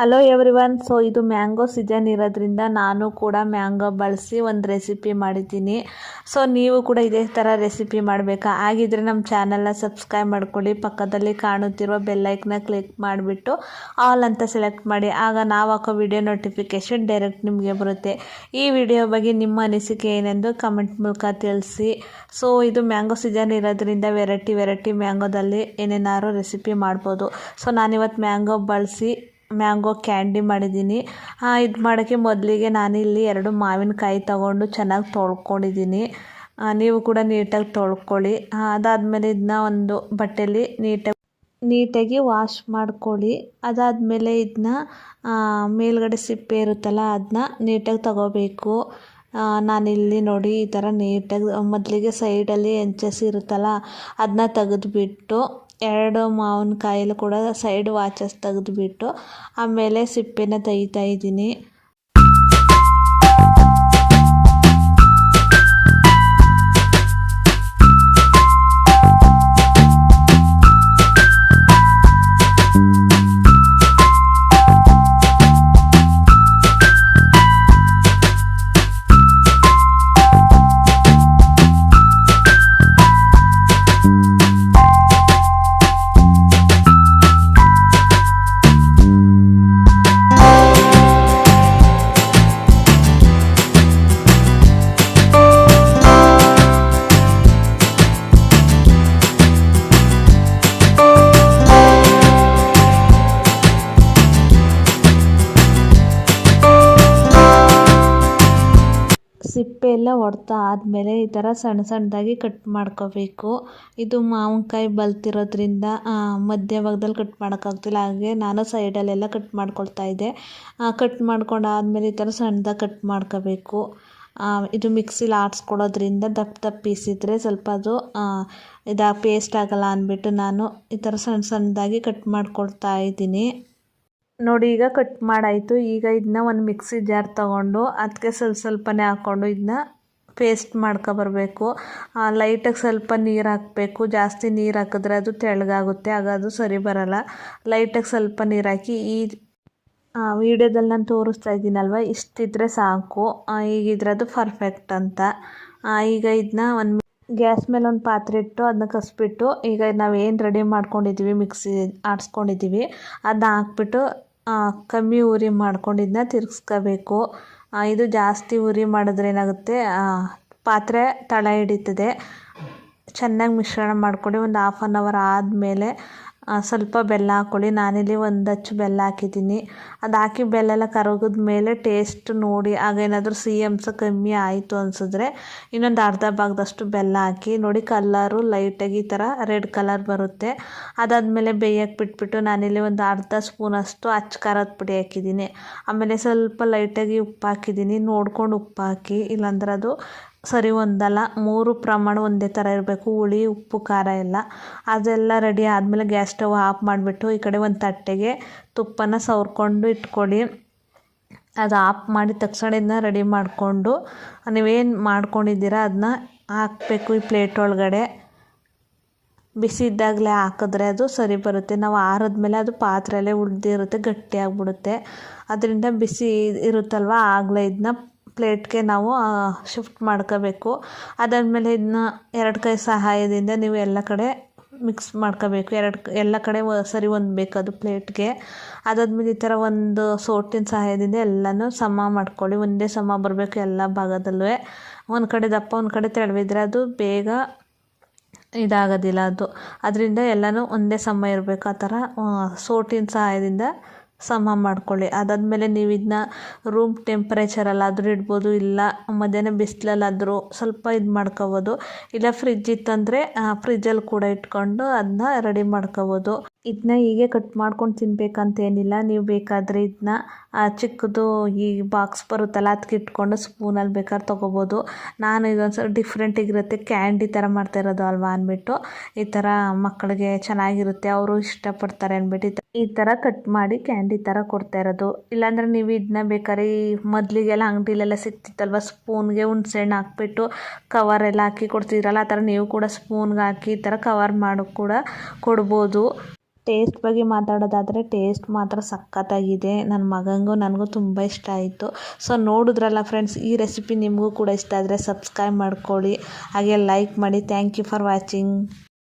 Hello everyone so ಇದು mango season ಇರೋದ್ರಿಂದ ನಾನು ಕೂಡ ಮ್ಯಾಂಗೋ ಬಳಸಿ ಒಂದು ರೆಸಿಪಿ ಮಾಡಿದ್ದೀನಿ. ಸೊ ನೀವು ಕೂಡ ಇದೇ ಥರ ರೆಸಿಪಿ ಮಾಡಬೇಕಾ? ಹಾಗಿದ್ರೆ ನಮ್ಮ ಚಾನಲ್ನ ಸಬ್ಸ್ಕ್ರೈಬ್ ಮಾಡ್ಕೊಳ್ಳಿ. ಪಕ್ಕದಲ್ಲಿ ಕಾಣುತ್ತಿರುವ ಬೆಲ್ಲೈಕ್ನ ಕ್ಲಿಕ್ ಮಾಡಿಬಿಟ್ಟು ಆಲ್ ಅಂತ ಸೆಲೆಕ್ಟ್ ಮಾಡಿ. ಆಗ ನಾವು ಹಾಕೋ ವಿಡಿಯೋ ನೋಟಿಫಿಕೇಷನ್ ಡೈರೆಕ್ಟ್ ನಿಮಗೆ ಬರುತ್ತೆ. ಈ ವಿಡಿಯೋ ಬಗ್ಗೆ ನಿಮ್ಮ ಅನಿಸಿಕೆ ಏನೆಂದು ಕಮೆಂಟ್ ಮೂಲಕ ತಿಳಿಸಿ. ಸೊ ಇದು ಮ್ಯಾಂಗೋ ಸೀಸನ್ ಇರೋದ್ರಿಂದ ವೆರೈಟಿ ವೆರೈಟಿ ಮ್ಯಾಂಗೋದಲ್ಲಿ ಏನೇನಾದ್ರು ರೆಸಿಪಿ ಮಾಡ್ಬೋದು. ಸೊ ನಾನಿವತ್ತು ಮ್ಯಾಂಗೋ ಬಳಸಿ ಮ್ಯಾಂಗೋ ಕ್ಯಾಂಡಿ ಮಾಡಿದ್ದೀನಿ. ಇದು ಮಾಡೋಕ್ಕೆ ಮೊದಲಿಗೆ ನಾನಿಲ್ಲಿ ಎರಡು ಮಾವಿನಕಾಯಿ ತಗೊಂಡು ಚೆನ್ನಾಗಿ ತೊಳ್ಕೊಂಡಿದ್ದೀನಿ. ನೀವು ಕೂಡ ನೀಟಾಗಿ ತೊಳ್ಕೊಳ್ಳಿ. ಅದಾದಮೇಲೆ ಇದನ್ನ ಒಂದು ಬಟ್ಟೆಯಲ್ಲಿ ನೀಟಾಗಿ ನೀಟಾಗಿ ವಾಶ್ ಮಾಡ್ಕೊಳ್ಳಿ. ಅದಾದಮೇಲೆ ಇದನ್ನ ಮೇಲ್ಗಡೆ ಸಿಪ್ಪೆ ಇರುತ್ತಲ್ಲ ಅದನ್ನ ನೀಟಾಗಿ ತಗೋಬೇಕು. ನಾನಿಲ್ಲಿ ನೋಡಿ ಈ ಥರ ನೀಟಾಗಿ, ಮೊದಲಿಗೆ ಸೈಡಲ್ಲಿ ಹೆಂಚಸ್ ಇರುತ್ತಲ್ಲ ಅದನ್ನ ತೆಗೆದುಬಿಟ್ಟು ಎರಡು ಮಾವಿನಕಾಯಲ್ಲೂ ಕೂಡ ಸೈಡ್ ವಾಚಸ್ ತೆಗೆದ್ಬಿಟ್ಟು ಆಮೇಲೆ ಸಿಪ್ಪೆನ ತೆಗಿತಾ ಇದ್ದೀನಿ. ಸಿಪ್ಪೆ ಎಲ್ಲ ಹೊಡ್ತಾ ಆದಮೇಲೆ ಈ ಥರ ಸಣ್ಣ ಸಣ್ಣದಾಗಿ ಕಟ್ ಮಾಡ್ಕೋಬೇಕು. ಇದು ಮಾವಿನಕಾಯಿ ಬಲ್ತಿರೋದ್ರಿಂದ ಮಧ್ಯ ಭಾಗದಲ್ಲಿ ಕಟ್ ಮಾಡೋಕ್ಕಾಗ್ತಿಲ್ಲ. ಹಾಗೆ ನಾನು ಸೈಡಲ್ಲೆಲ್ಲ ಕಟ್ ಮಾಡ್ಕೊಳ್ತಾ ಇದ್ದೆ. ಕಟ್ ಮಾಡ್ಕೊಂಡಾದ್ಮೇಲೆ ಈ ಥರ ಸಣ್ಣದಾಗಿ ಕಟ್ ಮಾಡ್ಕೋಬೇಕು. ಇದು ಮಿಕ್ಸಿಲಿ ಆಡಿಸ್ಕೊಡೋದ್ರಿಂದ ದಪ್ಪ ದಪ್ಪ ಸ್ವಲ್ಪ ಅದು ಇದು ಪೇಸ್ಟ್ ಆಗಲ್ಲ ಅಂದ್ಬಿಟ್ಟು ನಾನು ಈ ಥರ ಸಣ್ಣ ಸಣ್ಣದಾಗಿ ಕಟ್ ಮಾಡ್ಕೊಳ್ತಾ ಇದ್ದೀನಿ. ನೋಡಿ, ಈಗ ಕಟ್ ಮಾಡಾಯಿತು. ಈಗ ಇದನ್ನ ಒಂದು ಮಿಕ್ಸಿ ಜಾರ್ ತೊಗೊಂಡು ಅದಕ್ಕೆ ಸ್ವಲ್ಪ ಸ್ವಲ್ಪನೇ ಹಾಕ್ಕೊಂಡು ಇದನ್ನ ಪೇಸ್ಟ್ ಮಾಡ್ಕೊಬರ್ಬೇಕು ಲೈಟಾಗಿ ಸ್ವಲ್ಪ ನೀರು ಹಾಕಬೇಕು. ಜಾಸ್ತಿ ನೀರು ಹಾಕಿದ್ರೆ ಅದು ತೆಳ್ಳಗಾಗುತ್ತೆ, ಆಗ ಅದು ಸರಿ ಬರಲ್ಲ. ಲೈಟಾಗಿ ಸ್ವಲ್ಪ ನೀರು ಹಾಕಿ ಈ ವಿಡಿಯೋದಲ್ಲಿ ನಾನು ತೋರಿಸ್ತಾ ಇದ್ದೀನಲ್ವ, ಇಷ್ಟಿದ್ರೆ ಸಾಕು. ಈಗ ಅದು ಪರ್ಫೆಕ್ಟ್ ಅಂತ. ಈಗ ಇದನ್ನ ಒಂದು ಗ್ಯಾಸ್ ಮೇಲೆ ಒಂದು ಪಾತ್ರೆ ಇಟ್ಟು ಅದನ್ನ ಕಸ್ಬಿಟ್ಟು ಈಗ ನಾವು ಏನು ರೆಡಿ ಮಾಡ್ಕೊಂಡಿದ್ದೀವಿ ಮಿಕ್ಸಿ ಆಡಿಸ್ಕೊಂಡಿದ್ದೀವಿ ಅದನ್ನ ಹಾಕ್ಬಿಟ್ಟು ಕಮ್ಮಿ ಉರಿ ಮಾಡ್ಕೊಂಡಿದ್ದನ್ನ ತಿರ್ಗಿಸ್ಕೋಬೇಕು. ಇದು ಜಾಸ್ತಿ ಉರಿ ಮಾಡಿದ್ರೆ ಏನಾಗುತ್ತೆ ಪಾತ್ರೆ ತಳ ಹಿಡಿತದೆ. ಚೆನ್ನಾಗಿ ಮಿಶ್ರಣ ಮಾಡ್ಕೊಂಡು ಒಂದು ಹಾಫ್ ಆನ್ ಅವರ್ ಆದಮೇಲೆ ಸ್ವಲ್ಪ ಬೆಲ್ಲ ಹಾಕ್ಕೊಳ್ಳಿ. ನಾನಿಲ್ಲಿ ಒಂದು ಅಚ್ಚು ಬೆಲ್ಲ ಹಾಕಿದ್ದೀನಿ. ಅದು ಹಾಕಿ ಬೆಲ್ಲ ಎಲ್ಲ ಕರಗಿದ ಮೇಲೆ ಟೇಸ್ಟ್ ನೋಡಿ, ಆಗ ಏನಾದರೂ ಸಿಹಿ ಅಂಶ ಕಮ್ಮಿ ಆಯಿತು ಅನಿಸಿದ್ರೆ ಇನ್ನೊಂದು ಅರ್ಧ ಭಾಗದಷ್ಟು ಬೆಲ್ಲ ಹಾಕಿ, ನೋಡಿ ಕಲ್ಲರು ಲೈಟಾಗಿ ಈ ಥರ ರೆಡ್ ಕಲರ್ ಬರುತ್ತೆ. ಅದಾದಮೇಲೆ ಬೇಯಕ್ಕೆ ಬಿಟ್ಬಿಟ್ಟು ನಾನಿಲ್ಲಿ ಒಂದು ಅರ್ಧ ಸ್ಪೂನಷ್ಟು ಅಚ್ಚ ಖಾರದ ಪುಡಿ ಹಾಕಿದ್ದೀನಿ. ಆಮೇಲೆ ಸ್ವಲ್ಪ ಲೈಟಾಗಿ ಉಪ್ಪು ಹಾಕಿದ್ದೀನಿ. ನೋಡ್ಕೊಂಡು ಉಪ್ಪು ಹಾಕಿ, ಇಲ್ಲಾಂದ್ರೆ ಅದು ಸರಿ, ಒಂದಲ್ಲ, ಮೂರು ಪ್ರಮಾಣ ಒಂದೇ ಥರ ಇರಬೇಕು. ಹುಳಿ, ಉಪ್ಪು, ಖಾರ ಎಲ್ಲ. ಅದೆಲ್ಲ ರೆಡಿ ಆದಮೇಲೆ ಗ್ಯಾಸ್ ಸ್ಟವ್ ಆಫ್ ಮಾಡಿಬಿಟ್ಟು ಈ ಕಡೆ ಒಂದು ತಟ್ಟೆಗೆ ತುಪ್ಪನ ಸವರ್ಕೊಂಡು ಇಟ್ಕೊಳ್ಳಿ. ಅದು ಆಫ್ ಮಾಡಿದ ತಕ್ಷಣ ಇದನ್ನ ರೆಡಿ ಮಾಡಿಕೊಂಡು, ನೀವೇನು ಮಾಡ್ಕೊಂಡಿದ್ದೀರ ಅದನ್ನ ಹಾಕಬೇಕು ಈ ಪ್ಲೇಟ್ ಒಳಗಡೆ. ಬಿಸಿ ಇದ್ದಾಗಲೇ ಹಾಕಿದ್ರೆ ಅದು ಸರಿ ಬರುತ್ತೆ. ನಾವು ಆರಿದ್ಮೇಲೆ ಅದು ಪಾತ್ರೆಯಲ್ಲೇ ಉಳಿದಿರುತ್ತೆ, ಗಟ್ಟಿಯಾಗಿಬಿಡುತ್ತೆ. ಅದರಿಂದ ಬಿಸಿ ಇರುತ್ತಲ್ವ, ಆಗಲೇ ಇದನ್ನ ಪ್ಲೇಟ್ಗೆ ನಾವು ಶಿಫ್ಟ್ ಮಾಡ್ಕೋಬೇಕು. ಅದಾದಮೇಲೆ ಇದನ್ನ ಎರಡು ಕೈ ಸಹಾಯದಿಂದ ನೀವು ಎಲ್ಲ ಕಡೆ ಮಿಕ್ಸ್ ಮಾಡ್ಕೋಬೇಕು. ಎರಡು ಎಲ್ಲ ಕಡೆ ಸರಿ ಅದು ಪ್ಲೇಟ್ಗೆ. ಅದಾದ್ಮೇಲೆ ಈ ಥರ ಒಂದು ಸೋಟಿನ ಸಹಾಯದಿಂದ ಎಲ್ಲನೂ ಸಮ ಮಾಡ್ಕೊಳ್ಳಿ. ಒಂದೇ ಸಮ ಬರಬೇಕು ಎಲ್ಲ ಭಾಗದಲ್ಲೂ. ಒಂದು ಕಡೆ ದಪ್ಪ, ಒಂದು ಕಡೆ ತೆಳವಿದ್ರೆ ಅದು ಬೇಗ ಇದಾಗೋದಿಲ್ಲ ಅದು. ಅದರಿಂದ ಎಲ್ಲನೂ ಒಂದೇ ಸಮ ಇರಬೇಕು ಆ ಥರ ಸೋಟಿನ ಸಹಾಯದಿಂದ ಸಮ ಮಾಡ್ಕೊಳ್ಳಿ. ಅದಾದಮೇಲೆ ನೀವು ಇದನ್ನ ರೂಮ್ ಟೆಂಪ್ರೇಚರಲ್ಲಾದರೂ ಇಡ್ಬೋದು, ಇಲ್ಲ ಮಧ್ಯಾಹ್ನ ಬಿಸಿಲಲ್ಲಾದರೂ ಸ್ವಲ್ಪ ಇದು ಮಾಡ್ಕೊಬೋದು. ಇಲ್ಲ ಫ್ರಿಜ್ ಇತ್ತಂದರೆ ಫ್ರಿಜ್ಜಲ್ಲಿ ಕೂಡ ಇಟ್ಕೊಂಡು ಅದನ್ನ ರೆಡಿ ಮಾಡ್ಕೋಬೋದು. ಇದನ್ನ ಹೀಗೆ ಕಟ್ ಮಾಡ್ಕೊಂಡು ತಿನ್ನಬೇಕಂತೇನಿಲ್ಲ ನೀವು ಬೇಕಾದರೆ ಇದನ್ನ ಚಿಕ್ಕದು ಈ ಬಾಕ್ಸ್ ಬರುತ್ತಲ್ಲ ಅದಕ್ಕೆ ಇಟ್ಕೊಂಡು ಸ್ಪೂನಲ್ಲಿ ಬೇಕಾದ್ರೆ ತೊಗೋಬೋದು. ನಾನು ಇದೊಂದು ಸ್ವಲ್ಪ ಡಿಫ್ರೆಂಟಿಗಿರುತ್ತೆ ಕ್ಯಾಂಡಿ ಥರ ಮಾಡ್ತಾ ಇರೋದು ಅಲ್ವಾ ಅಂದ್ಬಿಟ್ಟು. ಈ ಥರ ಮಕ್ಕಳಿಗೆ ಚೆನ್ನಾಗಿರುತ್ತೆ, ಅವರು ಇಷ್ಟಪಡ್ತಾರೆ ಅಂದ್ಬಿಟ್ಟು ಈ ಕಟ್ ಮಾಡಿ ಕ್ಯಾಂಡಿ ಥರ ಕೊಡ್ತಾ ಇರೋದು. ಇಲ್ಲಾಂದರೆ ನೀವು ಇದನ್ನ ಬೇಕಾದ್ರೆ ಈ ಮೊದಲಿಗೆಲ್ಲ ಅಂಗಡಿಲೆಲ್ಲ ಸಿಕ್ತಿತ್ತಲ್ವ ಸ್ಪೂನ್ಗೆ ಹುಣ್ಸೆಹಣ್ಣು ಹಾಕ್ಬಿಟ್ಟು ಕವರೆಲ್ಲ ಹಾಕಿ ಕೊಡ್ತಿದ್ರಲ್ಲ, ಆ ಥರ ನೀವು ಕೂಡ ಸ್ಪೂನ್ಗೆ ಹಾಕಿ ಈ ಥರ ಕವರ್ ಮಾಡಿ ಕೂಡ ಕೊಡ್ಬೋದು. ಟೇಸ್ಟ್ ಬಗ್ಗೆ ಮಾತಾಡೋದಾದರೆ ಟೇಸ್ಟ್ ಮಾತ್ರ ಸಖತ್ತಾಗಿದೆ. ನನ್ನ ಮಗನಿಗೂ ನನಗೂ ತುಂಬ ಇಷ್ಟ ಆಯಿತು. ಸೊ ನೋಡಿದ್ರಲ್ಲ ಫ್ರೆಂಡ್ಸ್ ಈ ರೆಸಿಪಿ ನಿಮಗೂ ಕೂಡ ಇಷ್ಟ ಆದರೆ ಸಬ್ಸ್ಕ್ರೈಬ್ ಮಾಡ್ಕೊಳ್ಳಿ. ಹಾಗೆ ಲೈಕ್ ಮಾಡಿ ಥ್ಯಾಂಕ್ ಯು ಫಾರ್ ವಾಚಿಂಗ್